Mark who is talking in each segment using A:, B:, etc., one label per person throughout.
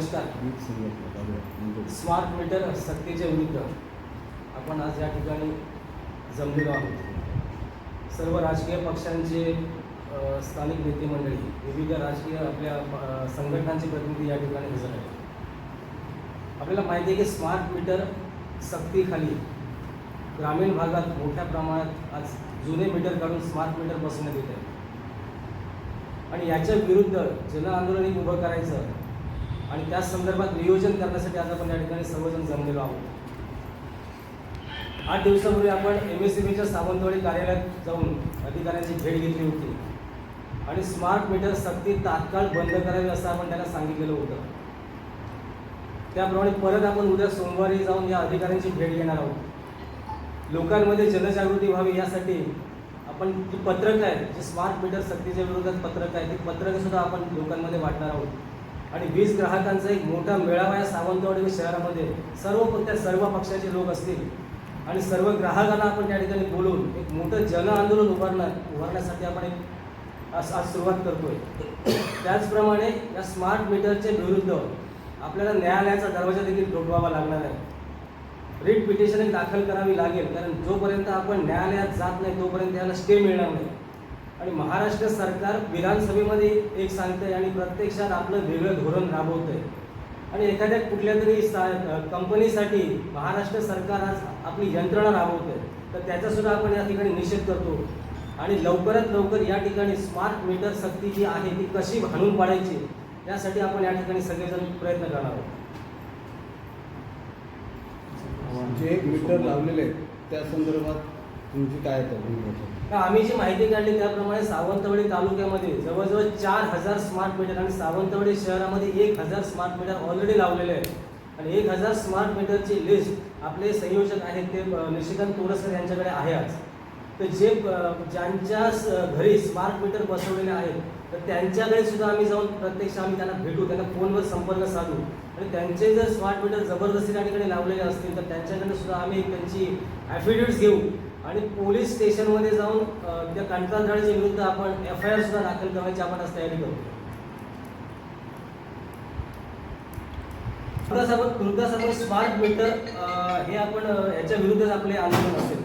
A: नमस्कार. Smart meter सक्तीच्या विरुद्ध आपण आज या ठिकाणी जमलेलो आहोत. सर्व राजकीय पक्षांचे स्थानिक नेते मंडळी विविध राजकीय आपल्या संघटनांचे प्रतिनिधी या ठिकाणी हजर आहेत. आपल्याला माहिती आहे की स्मार्ट मीटर सक्तीखाली ग्रामीण भागात मोठ्या प्रमाणात आज जुने मीटर काढून स्मार्ट मीटर बसवण्यात येत आहे. आणि याच्या विरुद्ध जन आंदोलन एक उभं करायचं आणि त्या संदर्भात नियोजन करण्यासाठी आज आपण या ठिकाणी सर्वजण जमलेलो आहोत. आठ दिवसापूर्वी आपण एम एस सी बीच्या सावंतवाडी कार्यालयात जाऊन अधिकाऱ्यांची भेट घेतली होती. आणि स्मार्ट मीटर सक्ती तात्काळ बंद करावी असं आपण त्यांना सांगितलेलं होतं. त्याप्रमाणे परत आपण उद्या सोमवारी जाऊन या अधिकाऱ्यांची भेट घेणार आहोत. लोकांमध्ये जनजागृती व्हावी यासाठी आपण जी पत्रकं आहेत जे स्मार्ट मीटर सक्तीच्या विरोधात पत्रकं आहेत ती पत्रकं सुद्धा आपण लोकांमध्ये वाटणार आहोत. आणि वीज ग्राहकांचा एक मोठा मेळावा या सावंतवाडी शहरामध्ये सर्व त्या सर्व पक्षाचे लोक असतील. आणि सर्व ग्राहकांना आपण त्या ठिकाणी बोलून एक मोठं जन आंदोलन उभारणार उभारण्यासाठी आपण एक आज सुरुवात करतोय. त्याचप्रमाणे या स्मार्ट मीटरच्या विरुद्ध आपल्याला न्यायालयाचा दरवाजा देखील ठोठवावा लागणार आहे. रिट पिटिशन दाखल करावी लागेल कारण जोपर्यंत आपण न्यायालयात जात नाही तोपर्यंत याला स्टे मिळणार नाही. आणि महाराष्ट्र सरकार विधानसभेमध्ये एक सांगतंय आणि प्रत्यक्षात आपलं वेगळं धोरण राबवतंय. आणि एखाद्या कुठल्या तरी सा- कंपनीसाठी महाराष्ट्र सरकार आज आपली यंत्रणा राबवतंय. तर त्याचा सुद्धा आपण या ठिकाणी निषेध करतो. आणि लवकरात लवकर या ठिकाणी स्मार्ट मीटर सक्ती जी आहे ती कशी भांडून पाडायची यासाठी आपण या ठिकाणी सगळेजण प्रयत्न करणार आहोत.
B: जे मीटर लावलेले आहेत त्या संदर्भात तुमची काय
A: तर आम्ही जी माहिती काढली त्याप्रमाणे सावंतवाडी तालुक्यामध्ये जवळजवळ चार हजार स्मार्ट मीटर आणि सावंतवाडी शहरामध्ये एक हजार स्मार्ट मीटर ऑलरेडी लावलेले आहेत. आणि एक हजार स्मार्ट मीटरची लिस्ट आपले संयोजक आहेत ते निशिकांत तोरसकर यांच्याकडे आहे आज. तर जे ज्यांच्या घरी स्मार्ट मीटर बसवलेले आहेत तर त्यांच्याकडे सुद्धा आम्ही जाऊन प्रत्यक्ष आम्ही त्यांना भेटू त्यांना फोनवर संपर्क साधू. आणि त्यांचे जर स्मार्ट मीटर जबरदस्ती ठिकाणी लावलेले असतील तर त्यांच्याकडे सुद्धा आम्ही त्यांची ॲफिडेविट्स घेऊ. आणि पोलीस स्टेशनमध्ये जाऊन त्या कंत्राटदाराच्या विरुद्ध आपण एफ आय आर सुद्धा दाखल करण्याची आपण आज तयारी करतो तुर्तास आपण स्मार्ट मीटर हे आपण याच्या विरुद्धच आपले आंदोलन असेल.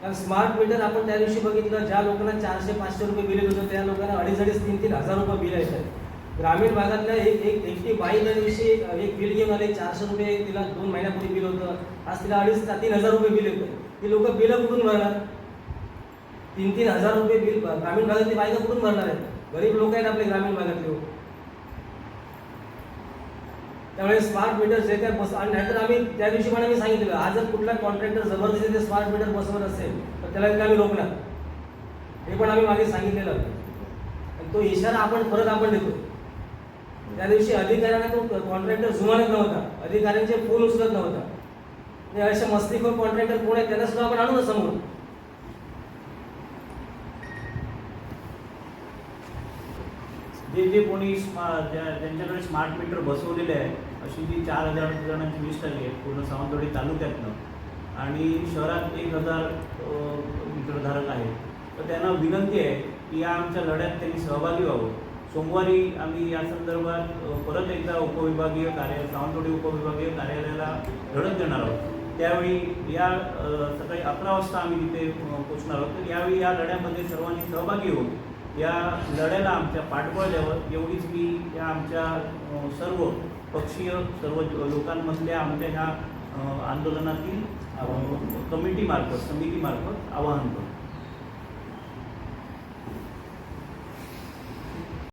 A: कारण स्मार्ट मीटर आपण त्या दिवशी बघितलं ज्या लोकांना चारशे पाचशे रुपये बिल होतं त्या लोकांना अडीच अडीच तीन तीन हजार रुपये बिल येतात ग्रामीण भागातल्या एक एक एकटी बाई त्या दिवशी एक बिल घेऊन आले चारशे रुपये तिला दोन महिन्यापूर्वी बिल होतं. आज तिला अडीच तीन हजार रुपये बिल येतं ती लोक बिलं कुठून भरणार? तीन तीन हजार रुपये बिल ग्रामीण भागातली बायका कुठून भरणार आहेत? गरीब लोक आहेत आपले ग्रामीण भागातले लोक त्यामुळे स्मार्ट मीटर जे काय बस आणि नाहीतर आम्ही त्या दिवशी पण आम्ही सांगितलं आज जर कुठला कॉन्ट्रॅक्टर जबरदस्ती ते स्मार्ट मीटर बसवत असेल तर त्याला आम्ही रोखणार. हे पण आम्ही मागे सांगितलेलं. आणि तो इशारा आपण परत आपण देतो त्या दिवशी अधिकाऱ्यांना तो कॉन्ट्रॅक्टर जुमानत नव्हता. अधिकाऱ्यांचे फोन उचलत नव्हता. असे अशा मस्तीखोर कॉन्ट्रॅक्टर कोण आहे त्यांना सुद्धा आपण आणू ना समोर
C: जे जे कोणी त्यांच्याकडे स्मार्ट मीटर बसवलेले आहे अशी जी चार हजार जणांची लिस्ट आली आहे पूर्ण सावंतवाडी तालुक्यातनं आणि शहरात एक हजार मीटरधारक आहेत तर त्यांना विनंती आहे की या आमच्या लढ्यात त्यांनी सहभागी व्हावं. सोमवारी आम्ही या संदर्भात परत एकदा उपविभागीय कार्य सावंतवाडी उपविभागीय कार्यालयाला लढत देणार आहोत. त्यावेळी या सकाळी अकरा वाजता आम्ही तिथे पोचणार आहोत. तर यावेळी या लढ्यामध्ये सर्वांनी सहभागी होऊन या लढ्याला आमच्या पाठबळ द्यावं एवढीच मी या आमच्या सर्व पक्षीय सर्व लोकांमधल्या आमच्या ह्या आंदोलनातील कमिटीमार्फत समितीमार्फत आवाहन करतो.